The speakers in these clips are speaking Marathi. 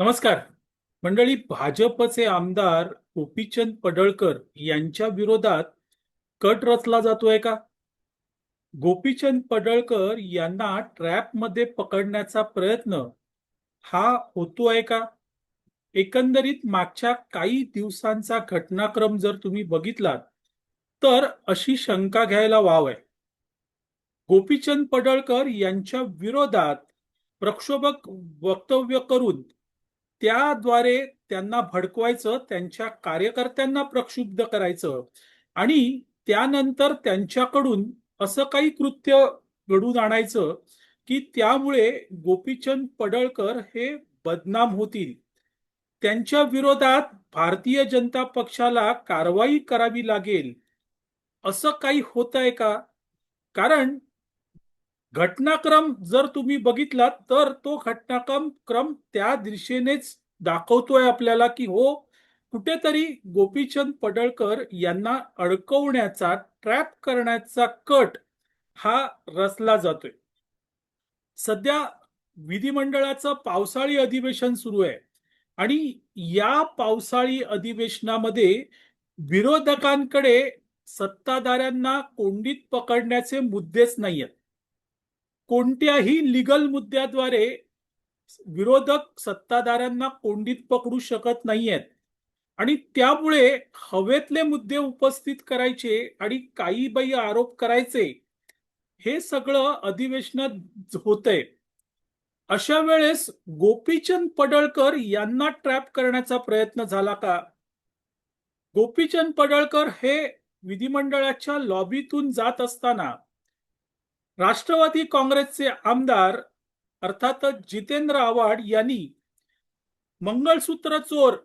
नमस्कार. मंडळी भाजपचे आमदार गोपीचंद पडळकर यांच्या विरोधात कट रचला जातोय का? गोपीचंद पडळकर यांना ट्रॅपमध्ये पकडण्याचा प्रयत्न हा होतोय का? एकंदरीत मागच्या काही दिवसांचा घटनाक्रम जर तुम्ही बघितलात तर अशी शंका घ्यायला वाव आहे. गोपीचंद पडळकर यांच्या विरोधात प्रक्षोभक वक्तव्य करून त्याद्वारे त्यांना भडकवायचं त्यांच्या कार्यकर्त्यांना प्रक्षुब्ध करायचं आणि त्यानंतर त्यांच्याकडून असं काही कृत्य घडून आणायचं की त्यामुळे गोपीचंद पडळकर हे बदनाम होतील. त्यांच्या विरोधात भारतीय जनता पक्षाला कारवाई करावी लागेल. असं काही होत आहे का? कारण घटनाक्रम जर तुम्ही बघितला तर तो घटनाक्रम क्रम त्या दिशेनेच दाखवतोय आपल्याला की हो कुठेतरी गोपीचंद पडळकर यांना अडकवण्याचा ट्रॅप करण्याचा कट हा रचला जातोय. सध्या विधिमंडळाचं पावसाळी अधिवेशन सुरू आहे आणि या पावसाळी अधिवेशनामध्ये विरोधकांकडे सत्ताधाऱ्यांना कोंडीत पकडण्याचे मुद्देच नाहीयेत. कोणत्याही लिगल मुद्द्याद्वारे विरोधक सत्ताधाऱ्यांना कोंडीत पकडू शकत नाहीयेत. आणि त्यामुळे हवेतले मुद्दे उपस्थित करायचे आणि काही बाई आरोप करायचे हे सगळं अधिवेशनात होतंय. अशा वेळेस गोपीचंद पडळकर यांना ट्रॅप करण्याचा प्रयत्न झाला का? गोपीचंद पडळकर हे विधिमंडळाच्या लॉबीतून जात असताना राष्ट्रवादी काँग्रेसचे आमदार अर्थातच जितेंद्र आव्हाड यांनी मंगळसूत्र चोर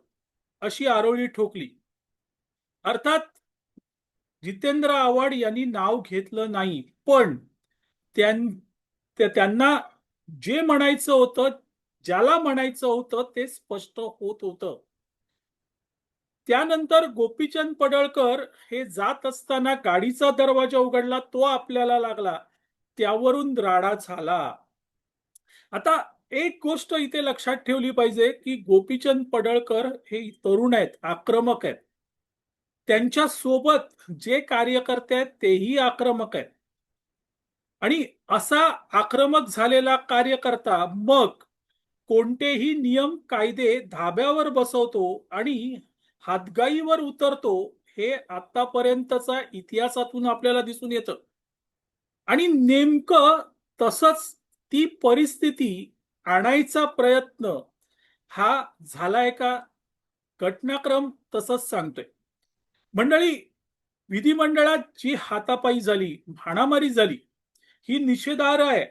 अशी आरोळी ठोकली. अर्थात जितेंद्र आव्हाड यांनी नाव घेतलं नाही पण त्यां- त्यांना जे म्हणायचं होतं ज्याला म्हणायचं होतं ते स्पष्ट होत होतं. त्यानंतर गोपीचंद पडळकर हे जात असताना गाडीचा दरवाजा उघडला तो आपल्याला लागला. त्यावरून राडा झाला. आता एक गोष्ट इथे लक्षात ठेवली पाहिजे की गोपीचंद पडळकर हे तरुण आहेत आक्रमक आहेत. त्यांच्यासोबत जे कार्यकर्ते आहेत तेही आक्रमक आहेत. आणि असा आक्रमक झालेला कार्यकर्ता मग कोणतेही नियम कायदे धाब्यावर बसवतो आणि हातगाईवर उतरतो हे आतापर्यंतचा इतिहासातून आपल्याला दिसून येतं. आणि नेमकं तसंच ती परिस्थिती आणायचा प्रयत्न हा झालाय का? घटनाक्रम तसंच सांगतोय. मंडळी विधिमंडळात जी हातापायी झाली भाणामारी झाली ही निषेधार्ह आहे.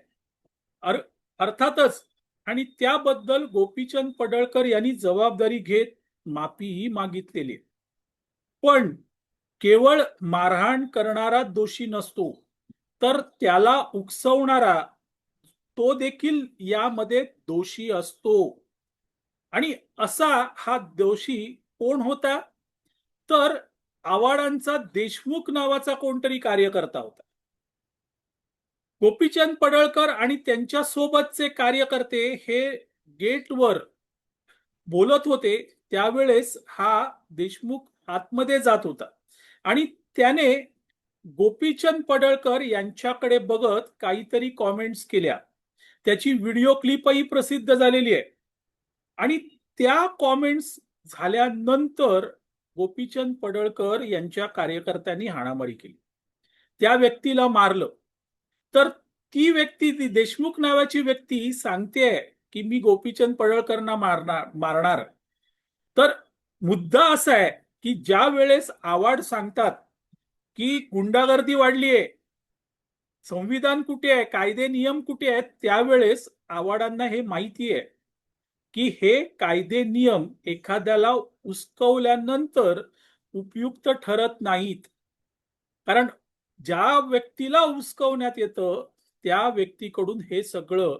अर- अर्थातच. आणि त्याबद्दल गोपीचंद पडळकर यांनी जबाबदारी घेत माफीही मागितलेली पण केवळ मारहाण करणारा दोषी नसतो. तर त्याला उकसवणारा तो देखील यामध्ये दोषी असतो. आणि असा हा दोषी कोण होता? तर आवाडांचा देशमुख नावाचा कोणतरी कार्यकर्ता होता. गोपीचंद पडळकर आणि त्यांच्या सोबतचे कार्यकर्ते हे गेटवर बोलत होते. त्यावेळेस हा देशमुख आतमध्ये जात होता. आणि त्याने गोपीचंद पडळकर यांच्याकडे बघत काहीतरी कॉमेंट्स केल्या. त्याची व्हिडिओ क्लिपही प्रसिद्ध झालेली आहे. आणि त्या कॉमेंट्स झाल्यानंतर गोपीचंद पडळकर यांच्या कार्यकर्त्यांनी हाणामारी केली. त्या व्यक्तीला मारलं. तर ती व्यक्ती ती देशमुख नावाची व्यक्ती सांगते की मी गोपीचंद पडळकरना मारणार मारणार. तर मुद्दा असा आहे की ज्या वेळेस आवाड सांगतात की गुंडागर्दी वाढली आहे संविधान कुठे आहे? कायदे नियम कुठे आहेत? त्यावेळेस आवाडांना हे माहिती आहे की हे कायदे नियम एखाद्याला उचकवल्यानंतर उपयुक्त ठरत नाहीत. कारण ज्या व्यक्तीला उचकवण्यात येतं त्या व्यक्तीकडून हे सगळं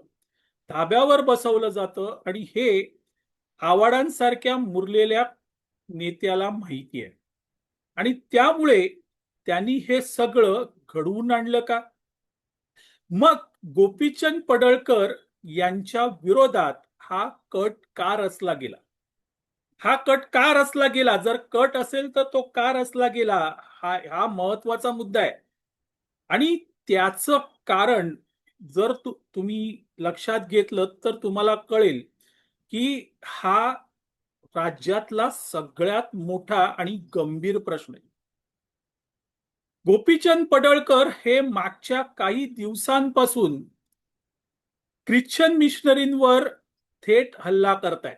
धाब्यावर बसवलं जातं आणि हे आवाडांसारख्या मुरलेल्या नेत्याला माहिती आहे आणि त्यामुळे त्यांनी हे सगळं घडवून आणलं का? मग गोपीचंद पडळकर यांच्या विरोधात हा कट का रचला गेला? हा कट का रचला गेला? जर कट असेल तर तो का रचला गेला? हा हा महत्त्वाचा मुद्दा आहे. आणि त्याचं कारण जर तु, तुम्ही लक्षात घेतलं तर तुम्हाला कळेल की हा राज्यातला सगळ्यात मोठा आणि गंभीर प्रश्न आहे. गोपीचंद पडळकर हे मागच्या काही दिवसांपासून ख्रिश्चन मिशनरींवर थेट हल्ला करतायत.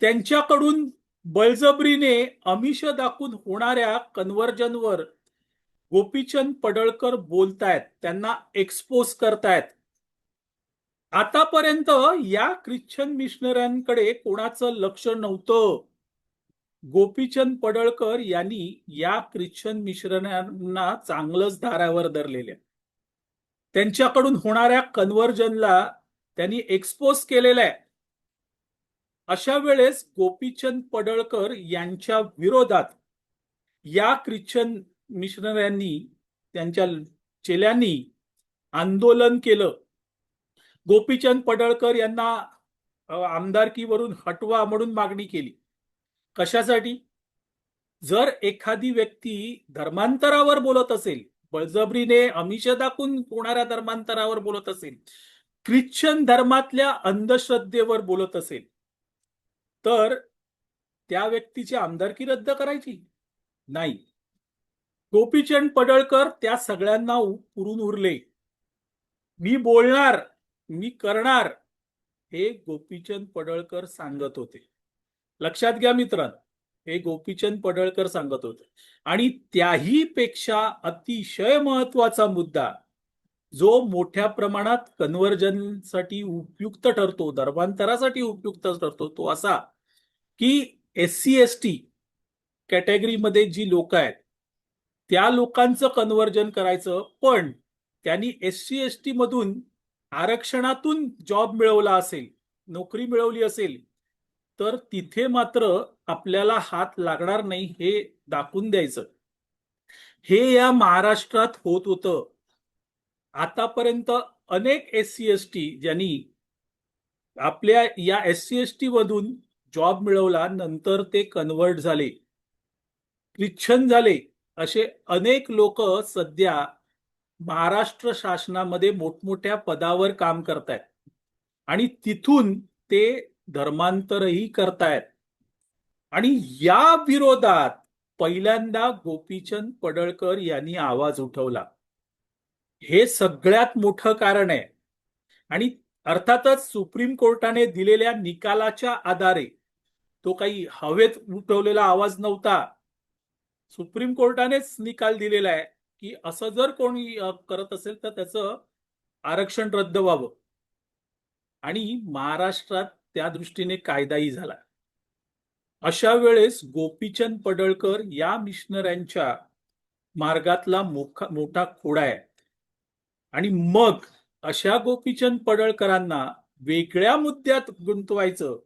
त्यांच्याकडून बळजबरीने अमिष दाखवून होणाऱ्या कन्व्हर्जनवर गोपीचंद पडळकर बोलतायत त्यांना एक्सपोज करतायत. आतापर्यंत या ख्रिश्चन मिशनऱ्यांकडे कोणाचं लक्ष नव्हतं. गोपीचंद पडळकर यांनी या ख्रिश्चन मिश्रणांना चांगलंच धारावर धरलेले. त्यांच्याकडून होणाऱ्या कन्व्हर्जनला त्यांनी एक्सपोज केलेलं आहे. अशा वेळेस गोपीचंद पडळकर यांच्या विरोधात या ख्रिश्चन मिशनऱ्यांनी त्यांच्या चेल्यांनी आंदोलन केलं. गोपीचंद पडळकर यांना आमदारकीवरून हटवा म्हणून मागणी केली. कशासाठी? जर एखादी व्यक्ती धर्मांतरावर बोलत असेल बळजबरीने अमिष दाखवून होणाऱ्या धर्मांतरावर बोलत असेल ख्रिश्चन धर्मातल्या अंधश्रद्धेवर बोलत असेल तर त्या व्यक्तीची आमदारकी रद्द करायची? नाही. गोपीचंद पडळकर त्या सगळ्यांना पुरून उरले. मी बोलणार मी करणार हे गोपीचंद पडळकर सांगत होते. लक्षात घ्या मित्रांनो हे गोपीचंद पडळकर सांगत होते. आणि त्याही पेक्षा अतिशय महत्त्वाचा मुद्दा जो मोठ्या प्रमाणात कन्व्हर्जनसाठी उपयुक्त ठरतो धर्मांतरासाठी उपयुक्त ठरतो तो असा की एस सी एस टी कॅटेगरीमध्ये जी लोक आहेत त्या लोकांचं कन्व्हर्जन करायचं. पण त्यांनी एस सी एस टी मधून आरक्षणातून जॉब मिळवला असेल नोकरी मिळवली असेल तर तिथे मात्र आपल्याला हात लागणार नाही हे दाखवून द्यायचं. हे या महाराष्ट्रात होत होतं. आतापर्यंत अनेक एस सी एस टी ज्यांनी आपल्या या एस सी एस टी मधून जॉब मिळवला नंतर ते कन्वर्ट झाले. ख्रिश्चन झाले असे अनेक लोक सध्या महाराष्ट्र शासनामध्ये मोठमोठ्या पदावर काम करतायत. आणि तिथून ते धर्मांतरही करतायत. आणि या विरोधात पहिल्यांदा गोपीचंद पडळकर यांनी आवाज उठवला. हे सगळ्यात मोठं कारण आहे. आणि अर्थातच सुप्रीम कोर्टाने दिलेल्या निकालाच्या आधारे तो काही हवेत उठवलेला आवाज नव्हता. सुप्रीम कोर्टानेच निकाल दिलेला आहे की असं जर कोणी करत असेल तर त्याचं आरक्षण रद्द व्हावं. आणि महाराष्ट्रात त्या दृष्टीने कायदाही झाला. अशा वेळेस गोपीचंद पडळकर या मिशनऱ्यांच्या मार्गातला मोठा मोठा खोडा आहे. आणि मग अशा गोपीचंद पडळकरांना वेगळ्या मुद्द्यात गुंतवायचं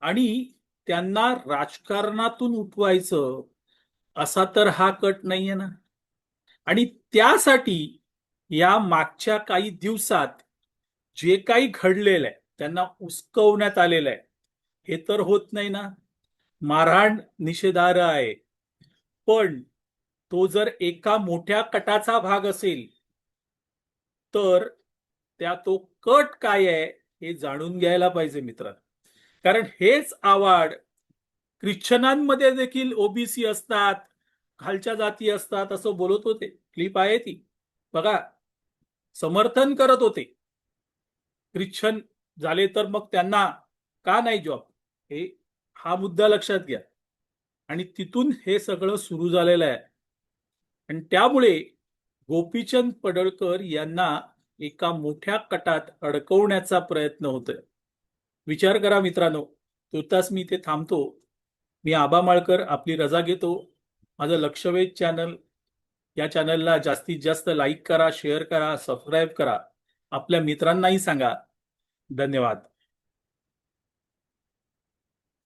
आणि त्यांना राजकारणातून उठवायचं असा तर हा कट नाहीये ना? आणि त्यासाठी या मागच्या काही दिवसात जे काही घडलेलं आहे त्यांना उसकवण्यात आलेलं आहे. हे तर होत नाही ना. मारहाण निषेधार्ह आहे. पण तो जर एका मोठ्या कटाचा भाग असेल तर त्या तो कट काय आहे हे जाणून घ्यायला पाहिजे मित्र कारण हेच आवाड ख्रिश्चनांमध्ये देखील ओबीसी असतात खालच्या जाती असतात असं बोलत होते. क्लिप आहे ती. बघा समर्थन करत होते. ख्रिश्चन झाले तर मग त्यांना का नाही जॉब हे हा मुद्दा लक्षात घ्या. आणि तिथून हे सगळं सुरू झालेलं आहे. आणि त्यामुळे गोपीचंद पडळकर यांना एका मोठ्या कटात अडकवण्याचा प्रयत्न होतोय. विचार करा मित्रांनो. तुर्तास मी इथे थांबतो. मी आबा माळकर आपली रजा घेतो. माझं लक्षवेध चॅनल या चॅनलला जास्तीत जास्त लाईक करा शेअर करा सबस्क्राईब करा. आपल्या मित्रांनाही सांगा. धन्यवाद.